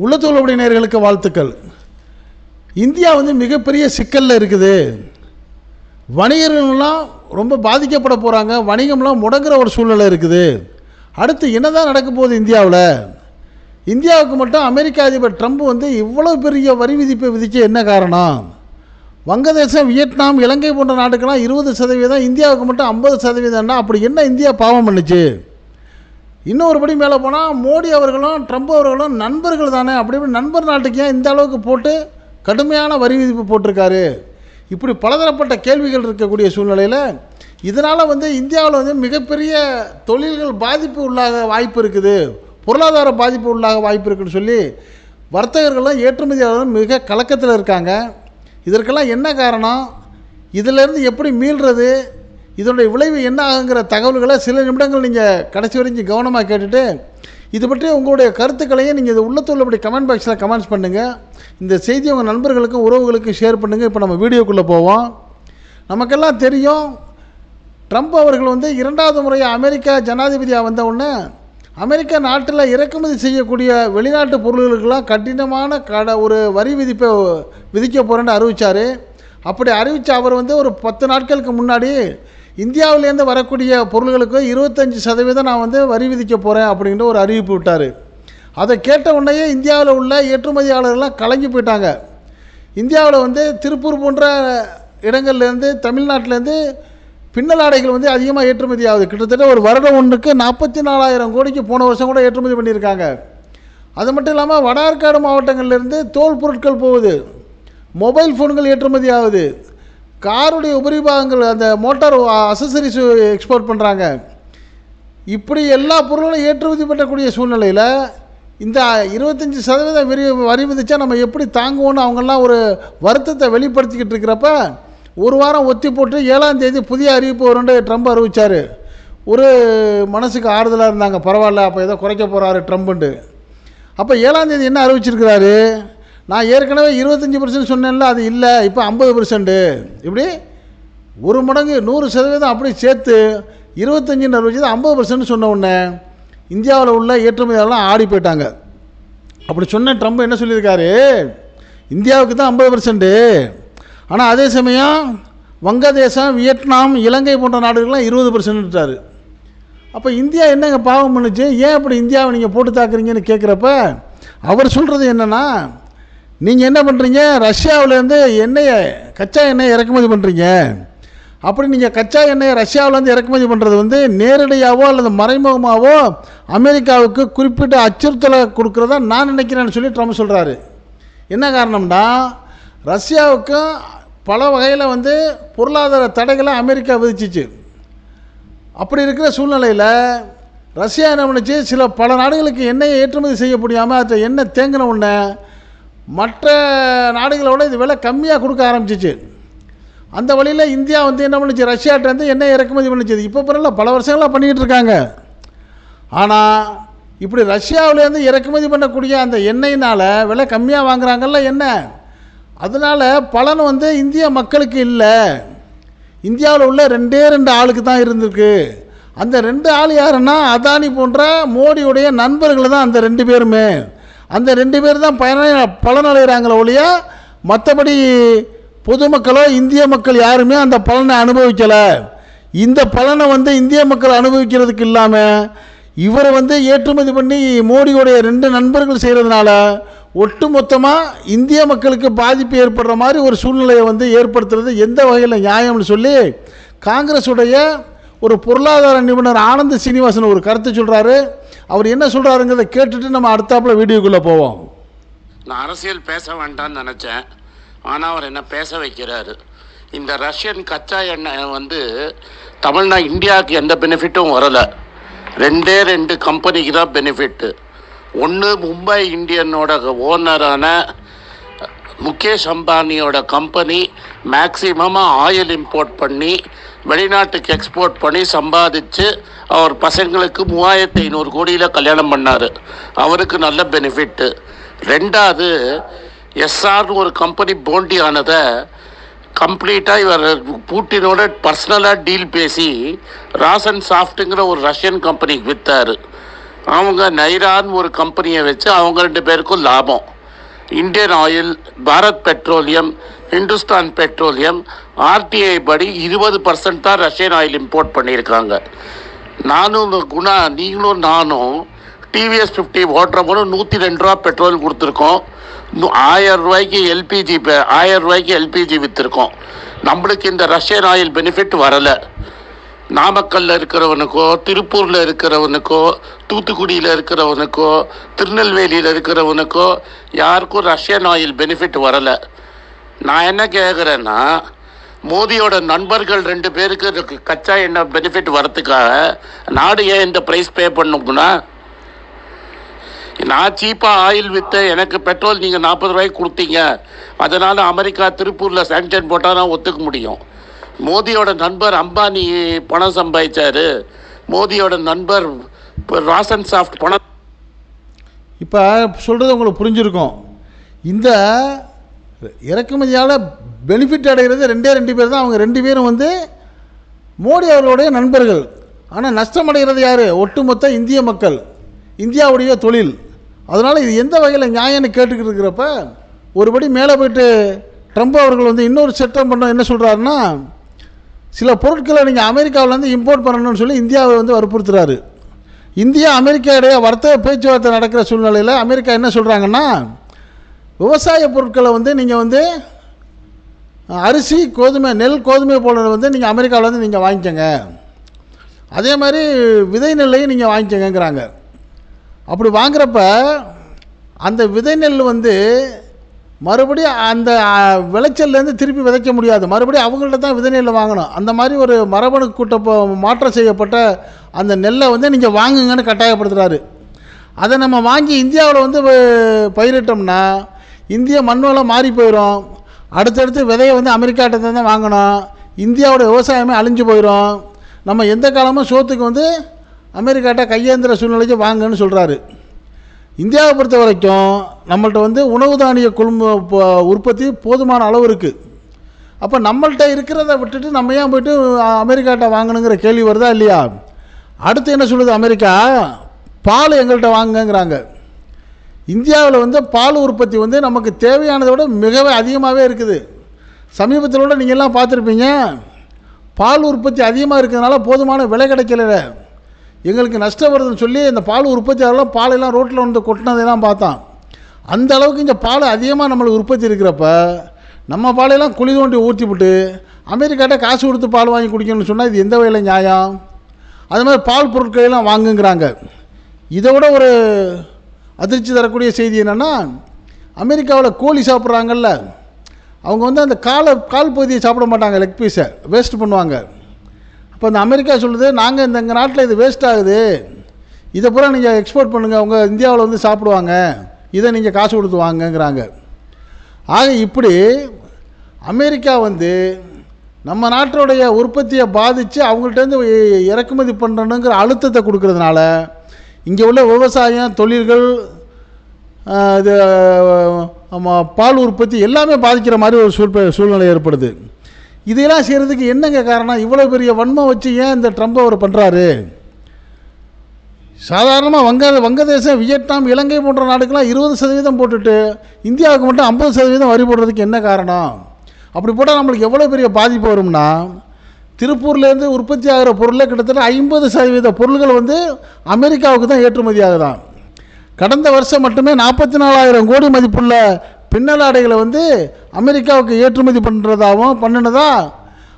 உள்ளத்தோலுடைய நேர்களுக்கு வாழ்த்துக்கள். இந்தியா வந்து மிகப்பெரிய சிக்கலில் இருக்குது. வணிகர்கள்லாம் ரொம்ப பாதிக்கப்பட போகிறாங்க வணிகம்லாம் முடங்குற ஒரு சூழ்நிலை இருக்குது. அடுத்து என்னதான் நடக்க போகுது இந்தியாவில்? இந்தியாவுக்கு மட்டும் அமெரிக்க அதிபர் ட்ரம்ப் வந்து இவ்வளோ பெரிய வரி விதிப்பை விதிக்க என்ன காரணம்? வங்கதேசம் வியட்நாம் இலங்கை போன்ற நாட்டுக்கெல்லாம் இருபது சதவீதம் இந்தியாவுக்கு மட்டும் ஐம்பது சதவீதம்னா அப்படி என்ன இந்தியா பாவம் பண்ணுச்சு? இன்னொரு படி மேலே போனால் மோடி அவர்களும் ட்ரம்ப் அவர்களும் நண்பர்கள் தானே. அப்படி இப்படி நண்பர் நாட்டுக்கு ஏன் இந்த அளவுக்கு போட்டு கடுமையான வரி விதிப்பு போட்டிருக்காரு? இப்படி பலதரப்பட்ட கேள்விகள் இருக்கக்கூடிய சூழ்நிலையில் இதனால் வந்து இந்தியாவில் வந்து மிகப்பெரிய தொழில்கள் பாதிப்பு உள்ளாக வாய்ப்பு இருக்குது. பொருளாதார பாதிப்பு உள்ளாக வாய்ப்பு இருக்குன்னு சொல்லி வர்த்தகர்களும் ஏற்றுமதியாளர்களும் மிக கலக்கத்தில் இருக்காங்க. இதற்கெல்லாம் என்ன காரணம்? இதிலேருந்து எப்படி மீள்றது? இதனுடைய விளைவு என்ன ஆகுங்கிற தகவல்களை சில நிமிடங்கள் நீங்கள் கடைசி வரைக்கும் கவனமாக கேட்டுட்டு இது பற்றி உங்களுடைய கருத்துக்களையும் நீங்கள் இது உள்ளத்துள்ளபடி கமெண்ட் பாக்ஸில் கமெண்ட்ஸ் பண்ணுங்கள் இந்த செய்தி உங்கள் நண்பர்களுக்கும் உறவுகளுக்கும் ஷேர் பண்ணுங்கள் இப்போ நம்ம வீடியோக்குள்ளே போவோம். நமக்கெல்லாம் தெரியும் ட்ரம்ப் அவர்கள் வந்து இரண்டாவது முறையாக அமெரிக்கா ஜனாதிபதியாக வந்த உடனே அமெரிக்கா நாட்டில் இறக்குமதி செய்யக்கூடிய வெளிநாட்டு பொருள்களுக்கெல்லாம் கடினமான கட ஒரு வரி விதிப்பை விதிக்க போகிறேன்னு அறிவித்தார் அப்படி அறிவித்த அவர் வந்து ஒரு பத்து நாட்களுக்கு முன்னாடி இந்தியாவிலேருந்து வரக்கூடிய பொருள்களுக்கு இருபத்தஞ்சி சதவீதம் நான் வந்து வரி விதிக்க போகிறேன் அப்படின்ற ஒரு அறிவிப்பு விட்டார். அதை கேட்ட உடனேயே இந்தியாவில் உள்ள ஏற்றுமதியாளர்கள்லாம் கலங்கி போயிட்டாங்க. இந்தியாவில் வந்து திருப்பூர் போன்ற இடங்கள்லேருந்து தமிழ்நாட்டிலேருந்து பின்னலாடைகள் வந்து அதிகமாக ஏற்றுமதி ஆகுது. கிட்டத்தட்ட ஒரு வருடம் ஒன்றுக்கு நாற்பத்தி நாலாயிரம் கோடிக்கு போன வருஷம் கூட ஏற்றுமதி பண்ணியிருக்காங்க. அது மட்டும் இல்லாமல் வடார்காடு மாவட்டங்கள்லேருந்து தோல் பொருட்கள் போகுது. மொபைல் ஃபோன்கள் ஏற்றுமதி ஆகுது. காருடைய உபரிபாகங்கள் அந்த மோட்டார் அசசரிஸ் எக்ஸ்போர்ட் பண்ணுறாங்க இப்படி எல்லா பொருளும் ஏற்றுமதி பண்ணக்கூடிய சூழ்நிலையில் இந்த இருபத்தஞ்சி சதவீதம் வரி வரி விதிச்சா நம்ம எப்படி தாங்குவோன்னு அவங்கெல்லாம் ஒரு வருத்தத்தை வெளிப்படுத்திக்கிட்டு இருக்கிறப்ப ஒரு வாரம் ஒத்தி போட்டு ஏழாம் தேதி புதிய அறிவிப்பு வரும்னு ட்ரம்ப் அறிவித்தார் ஒரு மனசுக்கு ஆறுதலாக இருந்தாங்க. பரவாயில்ல அப்போ ஏதோ குறைக்க போகிறாரு ட்ரம்ப்ன்ட்டு. அப்போ ஏழாம் தேதி என்ன அறிவிச்சிருக்கிறாரு? நான் ஏற்கனவே இருபத்தஞ்சி பர்சன்ட் சொன்னேன்ல அது இல்லை இப்போ ஐம்பது பர்சன்ட்டு இப்படி ஒரு மடங்கு நூறு சதவீதம் அப்படி சேர்த்து இருபத்தஞ்சின்னு வச்சு ஐம்பது பர்சன்ட் சொன்ன உடனே இந்தியாவில் உள்ள ஏற்றுமதியாளர்லாம் ஆடி போயிட்டாங்க. அப்படி சொன்ன ட்ரம்ப் என்ன சொல்லியிருக்காரு? இந்தியாவுக்கு தான் ஐம்பது பர்சன்ட்டு ஆனால் அதே சமயம் வங்கதேசம் வியட்நாம் இலங்கை போன்ற நாடுகள்லாம் இருபது பர்சன்ட்ட்டாரு அப்போ இந்தியா என்னங்க பாவம் பண்ணுச்சு? ஏன் அப்படி இந்தியாவை நீங்கள் போட்டு தாக்குறீங்கன்னு கேட்குறப்ப அவர் சொல்கிறது என்னென்னா நீங்கள் என்ன பண்ணுறீங்க ரஷ்யாவிலேருந்து எண்ணெயை கச்சா எண்ணெயை இறக்குமதி பண்ணுறீங்க அப்படி நீங்கள் கச்சா எண்ணெயை ரஷ்யாவிலேருந்து இறக்குமதி பண்ணுறது வந்து நேரடியாகவோ அல்லது மறைமுகமாகவோ அமெரிக்காவுக்கு குறிப்பிட்ட அச்சுறுத்தலை கொடுக்குறதா நான் நினைக்கிறேன்னு சொல்லி ட்ரம்ப் சொல்கிறாரு என்ன காரணம்னா ரஷ்யாவுக்கும் பல வகையில் வந்து பொருளாதார தடைகளை அமெரிக்கா விதிச்சிச்சு. அப்படி இருக்கிற சூழ்நிலையில் ரஷ்யா என்ன பண்ணுச்சு? சில பல நாடுகளுக்கு எண்ணெயை ஏற்றுமதி செய்ய முடியாமல் அதை எண்ணெய் தேங்கின உடனே மற்ற நாடுகளோட இது விலை கம்மியாக கொடுக்க ஆரம்பிச்சிச்சு. அந்த வழியில் இந்தியா வந்து என்ன பண்ணுச்சு? ரஷ்யாட்டேருந்து எண்ணெய் இறக்குமதி பண்ணிச்சது. இப்போ பரவாயில்ல பல வருஷங்களாக பண்ணிக்கிட்டு இருக்காங்க. ஆனால் இப்படி ரஷ்யாவிலேருந்து இறக்குமதி பண்ணக்கூடிய அந்த எண்ணெயினால் விலை கம்மியாக வாங்குறாங்கல்ல என்ன அதனால் பலன் வந்து இந்திய மக்களுக்கு இல்லை. இந்தியாவில் உள்ள ரெண்டே ரெண்டு ஆளுக்கு தான் இருந்திருக்கு. அந்த ரெண்டு ஆள் யாருன்னா அதானி போன்ற மோடியுடைய நண்பர்கள் தான் அந்த ரெண்டு பேருமே. அந்த ரெண்டு பேர் தான் பயன பலனடைகிறாங்களே ஒழிய மற்றபடி பொதுமக்களோ இந்திய மக்கள் யாருமே அந்த பலனை அனுபவிக்கலை. இந்த பலனை வந்து இந்திய மக்கள் அனுபவிக்கிறதுக்கு இல்லாமல் இவரை வந்து ஏற்றுமதி பண்ணி மோடியுடைய ரெண்டு நண்பர்கள் செய்கிறதுனால ஒட்டுமொத்தமாக இந்திய மக்களுக்கு பாதிப்பு ஏற்படுற மாதிரி ஒரு சூழ்நிலையை வந்து ஏற்படுத்துறது எந்த வகையில் நியாயம்னு சொல்லி காங்கிரஸுடைய ஒரு பொருளாதார நிபுணர் ஆனந்த சீனிவாசன் ஒரு கருத்து சொல்கிறாரு அவர் என்ன சொல்கிறாருங்கிறத கேட்டுட்டு நம்ம அடுத்தாப்புல வீடியோக்குள்ளே போவோம். நான் அரசியல் பேச வேண்டாம்னு நினச்சேன். ஆனால் அவர் என்ன பேச வைக்கிறாரு. இந்த ரஷ்யன் கச்சா எண்ணெய் வந்து தமிழ்நா இந்தியாவுக்கு எந்த பெனிஃபிட்டும் வரலை. ரெண்டே ரெண்டு கம்பெனிக்கு தான் பெனிஃபிட்டு ஒன்று மும்பை இந்தியனோட ஓனரான முகேஷ் அம்பானியோட கம்பெனி மேக்சிமமாக ஆயில் இம்போர்ட் பண்ணி வெளிநாட்டுக்கு எக்ஸ்போர்ட் பண்ணி சம்பாதிச்சு அவர் பசங்களுக்கு மூவாயிரத்தி ஐநூறு கோடியில் கல்யாணம் பண்ணார். அவருக்கு நல்ல பெனிஃபிட்டு ரெண்டாவது எஸ்ஆர்னு ஒரு கம்பெனி போண்டி ஆனதை கம்ப்ளீட்டாக இவர் பூட்டினோட பர்சனலாக டீல் பேசி ராசன் சாஃப்ட்டுங்கிற ஒரு ரஷ்யன் கம்பெனிக்கு விற்றாரு அவங்க நைரான்னு ஒரு கம்பெனியை வச்சு அவங்க ரெண்டு பேருக்கும் லாபம். Indian Oil Bharat Petroleum Hindustan Petroleum RTI படி இருபது பர்சன்ட் தான் ரஷ்யன் ஆயில் இம்போர்ட் பண்ணியிருக்காங்க. நானும் குணா நீங்களும் நானும் டிவிஎஸ் ஃபிஃப்டி ஓட்டுறவங்களும் நூற்றி ரெண்டு ரூபா பெட்ரோல் கொடுத்துருக்கோம். ஆயிரம் ரூபாய்க்கு எல்பிஜி ஆயிரம் ரூபாய்க்கு எல்பிஜி விற்றுருக்கோம் நம்மளுக்கு இந்த ரஷ்யன் ஆயில் பெனிஃபிட் வரலை. நாமக்கல்ல இருக்கிறவனுக்கோ திருப்பூர்ல இருக்கிறவனுக்கோ தூத்துக்குடியில இருக்கிறவனுக்கோ திருநெல்வேலியில இருக்கிறவனுக்கோ யாருக்கும் ரஷ்யன் ஆயில் பெனிஃபிட் வரல. நான் என்ன கேட்குறேன்னா மோதியோட நண்பர்கள் ரெண்டு பேருக்கு கச்சா எண்ணெய் பெனிஃபிட் வரத்துக்காக நாடு ஏன் இந்த ப்ரைஸ் பே பண்ணும்னா நான் சீப்பாக ஆயில் விற்று எனக்கு பெட்ரோல் நீங்கள் நாற்பது ரூபாய்க்கு கொடுத்தீங்க. அதனால் அமெரிக்கா திருப்பூரில் சேங்ஷன் போட்டால் நான் ஒத்துக்க முடியும். மோதியோட நண்பர் அம்பானி பணம் சம்பாதிச்சாரு. மோதியோட நண்பர் இப்போ ராசன் சாஃப்ட் பணம் இப்போ சொல்கிறது உங்களுக்கு புரிஞ்சிருக்கும். இந்த இறக்குமதியால் பெனிஃபிட் அடைகிறது ரெண்டே ரெண்டு பேர் தான். அவங்க ரெண்டு பேரும் வந்து மோடி அவர்களுடைய நண்பர்கள். ஆனால் நஷ்டம் அடைகிறது யார்? ஒட்டுமொத்த இந்திய மக்கள். இந்தியாவுடைய தொழில். அதனால் இது எந்த வகையில் நியாயம்னு கேட்டுக்கிட்டு இருக்கிறப்ப ஒருபடி மேலே போயிட்டு ட்ரம்ப் அவர்கள் வந்து இன்னொரு சட்டம் பண்ண என்ன சொல்கிறாருன்னா சில பொருட்களை நீங்கள் அமெரிக்காவிலேருந்து இம்போர்ட் பண்ணணும்னு சொல்லி இந்தியாவை வந்து வற்புறுத்துறாரு. இந்தியா அமெரிக்கா இடையே வர்த்தக பேச்சுவார்த்தை நடக்கிற சூழ்நிலையில் அமெரிக்கா என்ன சொல்கிறாங்கன்னா விவசாய பொருட்களை வந்து நீங்கள் வந்து அரிசி கோதுமை நெல் கோதுமை போன்றதை வந்து நீங்கள் அமெரிக்காவில் வந்து நீங்கள் வாங்கிக்கோங்க. அதே மாதிரி விதை நெல்லையும் நீங்கள் வாங்கிக்கங்கிறாங்க அப்படி வாங்குறப்ப அந்த விதை நெல் வந்து மறுபடியும் அந்த விளைச்சல்லேருந்து திருப்பி விதைக்க முடியாது. மறுபடியும் அவங்கள்ட்ட தான் விதைநெல் வாங்கணும். அந்த மாதிரி ஒரு மரபணு கூட்ட மாற்றம் செய்யப்பட்ட அந்த நெல்லை வந்து நீங்கள் வாங்குங்கன்னு கட்டாயப்படுத்துகிறாரு அதை நம்ம வாங்கி இந்தியாவில் வந்து பயிரிட்டோம்னா இந்திய மண் மாறி போயிடும் அடுத்தடுத்து விதையை வந்து அமெரிக்காட்ட தான் வாங்கணும். இந்தியாவோட விவசாயமே அழிஞ்சு போயிடும் நம்ம எந்த காலமும் சோத்துக்கு வந்து அமெரிக்காட்ட கையேந்திர சூழ்நிலைக்கு வாங்கன்னு சொல்கிறாரு இந்தியாவை பொறுத்த வரைக்கும் நம்மள்ட்ட வந்து உணவு தானிய குழும உற்பத்தி போதுமான அளவு இருக்குது அப்போ நம்மள்ட்ட இருக்கிறத விட்டுட்டு நம்ம ஏன் போயிட்டு அமெரிக்காட்ட வாங்கணுங்கிற கேள்வி வருதா இல்லையா? அடுத்து என்ன சொல்லுது அமெரிக்கா? பால் எங்கள்கிட்ட வாங்குங்கிறாங்க இந்தியாவில் வந்து பால் உற்பத்தி வந்து நமக்கு தேவையானதை விட மிகவே அதிகமாகவே இருக்குது. சமீபத்தில் கூட நீங்கள்லாம் பார்த்துருப்பீங்க பால் உற்பத்தி அதிகமாக இருக்கிறதுனால போதுமான விலை கிடைக்கல எங்களுக்கு நஷ்டம் வருதுன்னு சொல்லி இந்த பால் உற்பத்தியாளர்லாம் பாலெல்லாம் ரோட்டில் வந்து கொட்டினதெல்லாம் பார்த்தான். அந்த அளவுக்கு இந்த பால் அதிகமாக நம்மளுக்கு உற்பத்தி இருக்கிறப்ப நம்ம பாலையெல்லாம் குழி தோண்டி ஊற்றிவிட்டு அமெரிக்காட்ட காசு கொடுத்து பால் வாங்கி குடிக்கணும்னு சொன்னால் இது எந்த வகையில் நியாயம்? அது மாதிரி பால் பொருட்களெல்லாம் வாங்குங்கிறாங்க. இதை விட ஒரு அதிர்ச்சி தரக்கூடிய செய்தி என்னென்னா அமெரிக்காவில் கோழி சாப்பிட்றாங்கல்ல அவங்க வந்து அந்த காலை கால் பகுதியை சாப்பிட மாட்டாங்க லெக் பீஸை வேஸ்ட் பண்ணுவாங்க. இப்போ இந்த அமெரிக்கா சொல்லுது நாங்கள் இந்த எங்கள் நாட்டில் இது வேஸ்ட் ஆகுது. இதை பூரா நீங்கள் எக்ஸ்போர்ட் பண்ணுங்கள் உங்கள் இந்தியாவில் வந்து சாப்பிடுவாங்க. இதை நீங்கள் காசு கொடுத்து வாங்கங்கிறாங்க. ஆக இப்படி அமெரிக்கா வந்து நம்ம நாட்டோடைய உற்பத்தியை பாதித்து அவங்கள்ட்டேருந்து இறக்குமதி பண்ணணுங்கிற அழுத்தத்தை கொடுக்கறதுனால இங்கே உள்ள விவசாயம் தொழில்கள் இது பால் உற்பத்தி எல்லாமே பாதிக்கிற மாதிரி ஒரு சூழ்ப சூழ்நிலை ஏற்படுது. இதையெல்லாம் செய்கிறதுக்கு என்னங்க காரணம்? இவ்வளோ பெரிய வன்மம் வச்சு ஏன் இந்த ட்ரம்ப் அவர் பண்ணுறாரு சாதாரணமாக வங்க வங்கதேசம் வியட்நாம் இலங்கை போன்ற நாடுக்கெல்லாம் இருபது சதவீதம் போட்டுட்டு இந்தியாவுக்கு மட்டும் ஐம்பது சதவீதம் வரி போடுறதுக்கு என்ன காரணம்? அப்படி போட்டால் நம்மளுக்கு எவ்வளோ பெரிய பாதிப்பு வரும்னா திருப்பூர்லேருந்து உற்பத்தி ஆகிற பொருளை கிட்டத்தட்ட ஐம்பது சதவீத பொருள்கள் வந்து அமெரிக்காவுக்கு தான் ஏற்றுமதி ஆகுதாம் கடந்த வருஷம் மட்டுமே நாற்பத்தி நாலாயிரம் கோடி மதிப்புள்ள பின்னலாடைகளை வந்து அமெரிக்காவுக்கு ஏற்றுமதி பண்ணுறதாகவும் பண்ணினதா?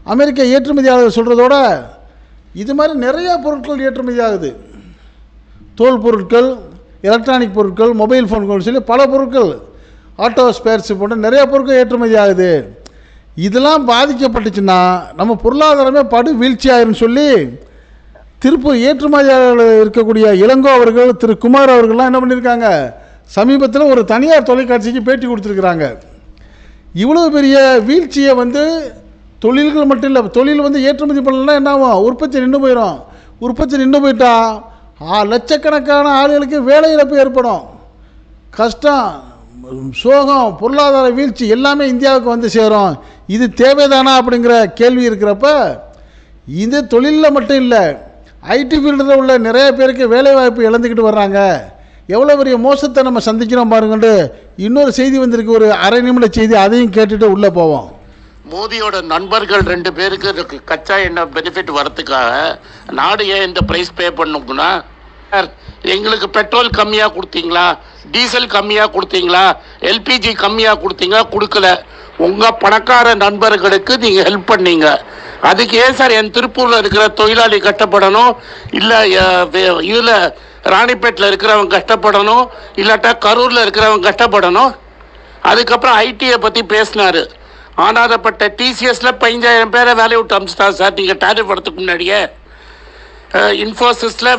அமெரிக்க ஏற்றுமதியாளர் சொல்கிறதோட இது மாதிரி நிறைய பொருட்கள் ஏற்றுமதி ஆகுது தோல் பொருட்கள் எலக்ட்ரானிக் பொருட்கள் மொபைல் ஃபோன்கள் சொல்லி பல பொருட்கள் ஆட்டோ ஸ்பேர்ஸ் போன்ற நிறைய பொருட்கள் ஏற்றுமதி ஆகுது இதெல்லாம் பாதிக்கப்பட்டுச்சுன்னா நம்ம பொருளாதாரமே படு வீழ்ச்சி ஆயிரும்னு சொல்லி திருப்பூர் ஏற்றுமதியாளர்கள் இருக்கக்கூடிய இளங்கோ அவர்கள் திரு குமார் அவர்கள்லாம் என்ன பண்ணியிருக்காங்க? சமீபத்தில் ஒரு தனியார் தொலைக்காட்சிக்கு பேட்டி கொடுத்துருக்குறாங்க. இவ்வளோ பெரிய வீழ்ச்சியை வந்து தொழில்கள் மட்டும் இல்லை தொழில் வந்து ஏற்றுமதி பண்ணலன்னா என்ன ஆகும்? உற்பத்தி நின்று போயிடும் உற்பத்தி நின்று போயிட்டா ஆ, லட்சக்கணக்கான ஆளுகளுக்கு வேலை இழப்பு ஏற்படும். கஷ்டம் சோகம் பொருளாதார வீழ்ச்சி எல்லாமே இந்தியாவுக்கு வந்து சேரும். இது தேவைதானா அப்படிங்கிற கேள்வி இருக்கிறப்ப இது தொழிலில் மட்டும் இல்லை ஐடி ஃபீல்டில் உள்ள நிறைய பேருக்கு வேலைவாய்ப்பு இழந்துக்கிட்டு வர்றாங்க. எவ்வளோ பெரிய மோசத்தை நம்ம சந்திக்கிறோம் பாருங்கன்ட்டு இன்னொரு செய்தி வந்திருக்கு. ஒரு அரை நிமிட செய்தி அதையும் கேட்டுட்டு உள்ளே போவோம். மோதியோட நண்பர்கள் ரெண்டு பேருக்கு கச்சா எண்ணெய் பெனிஃபிட் வரத்துக்காக நாடு ஏன் இந்த ப்ரைஸ் பே பண்ணும்னா சார் எங்களுக்கு பெட்ரோல் கம்மியாக கொடுத்தீங்களா? டீசல் கம்மியாக கொடுத்தீங்களா? எல்பிஜி கம்மியாக கொடுத்தீங்க கொடுக்கல. உங்கள் பணக்கார நண்பர்களுக்கு நீங்கள் ஹெல்ப் பண்ணீங்க. அதுக்கு ஏன் சார் என் திருப்பூரில் இருக்கிற தொழிலாளி கட்டப்படணும்? இல்லை இதில் ராணிப்பேட்டில் இருக்கிறவங்க கஷ்டப்படணும் இல்லாட்டா கரூரில் இருக்கிறவங்க கஷ்டப்படணும். அதுக்கப்புறம் ஐடியை பற்றி பேசினார். ஆனாதப்பட்ட டிசிஎஸில் பதினஞ்சாயிரம் பேரை வேலையை விட்டு அமிச்சிட்டா சார். நீங்கள் டேரிஃப் வரதுக்கு முன்னாடியே. இன்ஃபோசிஸில்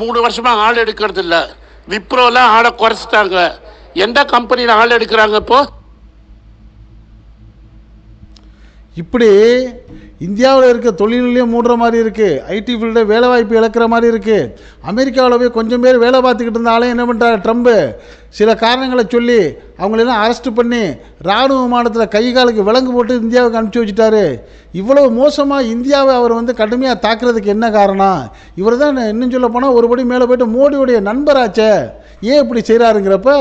மூணு வருஷமாக ஆள் எடுக்கிறது இல்லை விப்ரோவில் ஆளை குறைச்சிட்டாங்க. எந்த கம்பெனியில் ஆள் எடுக்கிறாங்க இப்போது இப்படி இந்தியாவில் இருக்க தொழில்நிலையம் மூடுற மாதிரி இருக்குது ஐடி ஃபீல்டு வேலைவாய்ப்பு இழக்கிற மாதிரி இருக்குது அமெரிக்காவில் போய் கொஞ்சம் பேர் வேலை பார்த்துக்கிட்டு இருந்தாலும் என்ன பண்ணுறாரு ட்ரம்ப்பு சில காரணங்களை சொல்லி அவங்களெல்லாம் அரெஸ்ட் பண்ணி இராணுவ விமானத்தில் கை காலுக்கு விலங்கு போட்டு இந்தியாவுக்கு அனுப்பிச்சி வச்சுட்டாரு. இவ்வளவு மோசமாக இந்தியாவை அவர் வந்து கடுமையாக தாக்குறதுக்கு என்ன காரணம்? இவர் தான் இன்னும் சொல்ல போனால் ஒருபடி மேலே போயிட்டு மோடியுடைய நண்பராச்சே. ஏன் இப்படி செய்கிறாருங்கிறப்ப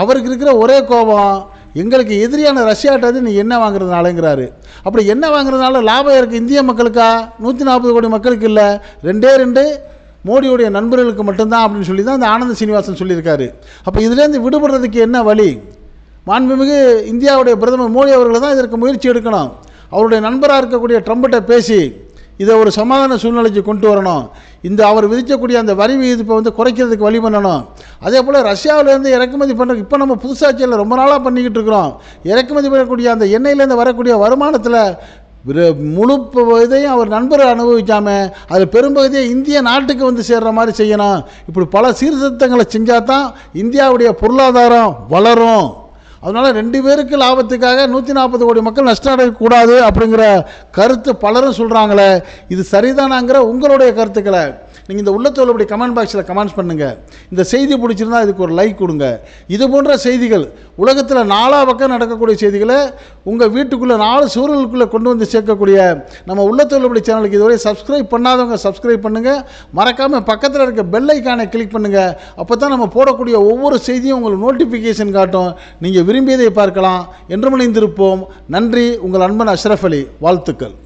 அவருக்கு இருக்கிற ஒரே கோபம் எங்களுக்கு எதிரியான ரஷ்யாட்ட நீ என்ன வாங்குறதுனாலங்கிறாரு. அப்படி என்ன வாங்குறதுனால லாபம் இருக்குது இந்திய மக்களுக்கா? நூற்றி நாற்பது கோடி மக்களுக்கு இல்லை. ரெண்டே ரெண்டு மோடியுடைய நண்பர்களுக்கு மட்டும்தான் அப்படின்னு சொல்லி தான் அந்த ஆனந்த சீனிவாசன் சொல்லியிருக்காரு. அப்போ இதுலேருந்து விடுபடுறதுக்கு என்ன வழி? மாண்புமிகு இந்தியாவுடைய பிரதமர் மோடி அவர்கள் தான் இதற்கு முயற்சி எடுக்கணும். அவருடைய நண்பராக இருக்கக்கூடிய ட்ரம்பிட்ட பேசி இதை ஒரு சமாதான சூழ்நிலைக்கு கொண்டு வரணும். இந்த அவர் விதிக்கக்கூடிய அந்த வரி விதிப்பை வந்து குறைக்கிறதுக்கு வழி பண்ணணும். அதே போல் ரஷ்யாவிலேருந்து இறக்குமதி பண்ணுற இப்போ நம்ம புதுசாட்சியில் ரொம்ப நாளாக பண்ணிக்கிட்டு இருக்கிறோம். இறக்குமதி பண்ணக்கூடிய அந்த எண்ணெயிலேருந்து வரக்கூடிய வருமானத்தில் முழு இதையும் அவர் நண்பர் அனுபவிக்காமல் அதில் பெரும்பகுதியை இந்திய நாட்டுக்கு வந்து சேர்கிற மாதிரி செய்யணும். இப்படி பல சீர்திருத்தங்களை செஞ்சால் தான் இந்தியாவுடைய பொருளாதாரம் வளரும். அதனால் ரெண்டு பேருக்கு லாபத்துக்காக நூற்றி நாற்பது கோடி மக்கள் நஷ்டம் அடையக்கூடாது அப்படிங்கிற கருத்து பலரும் சொல்கிறாங்களே இது சரிதானாங்கிற உங்களுடைய கருத்துக்களை நீங்கள் இந்த உள்ளத்தோல் கமெண்ட் பாக்ஸில் கமெண்ட்ஸ் பண்ணுங்கள் இந்த செய்தி பிடிச்சிருந்தா இதுக்கு ஒரு லைக் கொடுங்க. இது போன்ற செய்திகள் உலகத்தில் நாலா பக்கம் நடக்கக்கூடிய செய்திகளை உங்கள் வீட்டுக்குள்ளே நாலு சூழலுக்குள்ளே கொண்டு வந்து சேர்க்கக்கூடிய நம்ம உள்ளத்தோல் சேனலுக்கு இதுவரை சப்ஸ்கிரைப் பண்ணாதவங்க சப்ஸ்கிரைப் பண்ணுங்கள் மறக்காமல் பக்கத்தில் இருக்க பெல் ஐக்கானை கிளிக் பண்ணுங்கள் அப்போ தான் நம்ம போடக்கூடிய ஒவ்வொரு செய்தியும் உங்களுக்கு நோட்டிஃபிகேஷன் காட்டும். நீங்கள் விரும்பியதை பார்க்கலாம். என்று மணிந்திருப்போம் நன்றி. உங்கள் அன்பன் அஷ்ரஃப் அலி. வாழ்த்துக்கள்.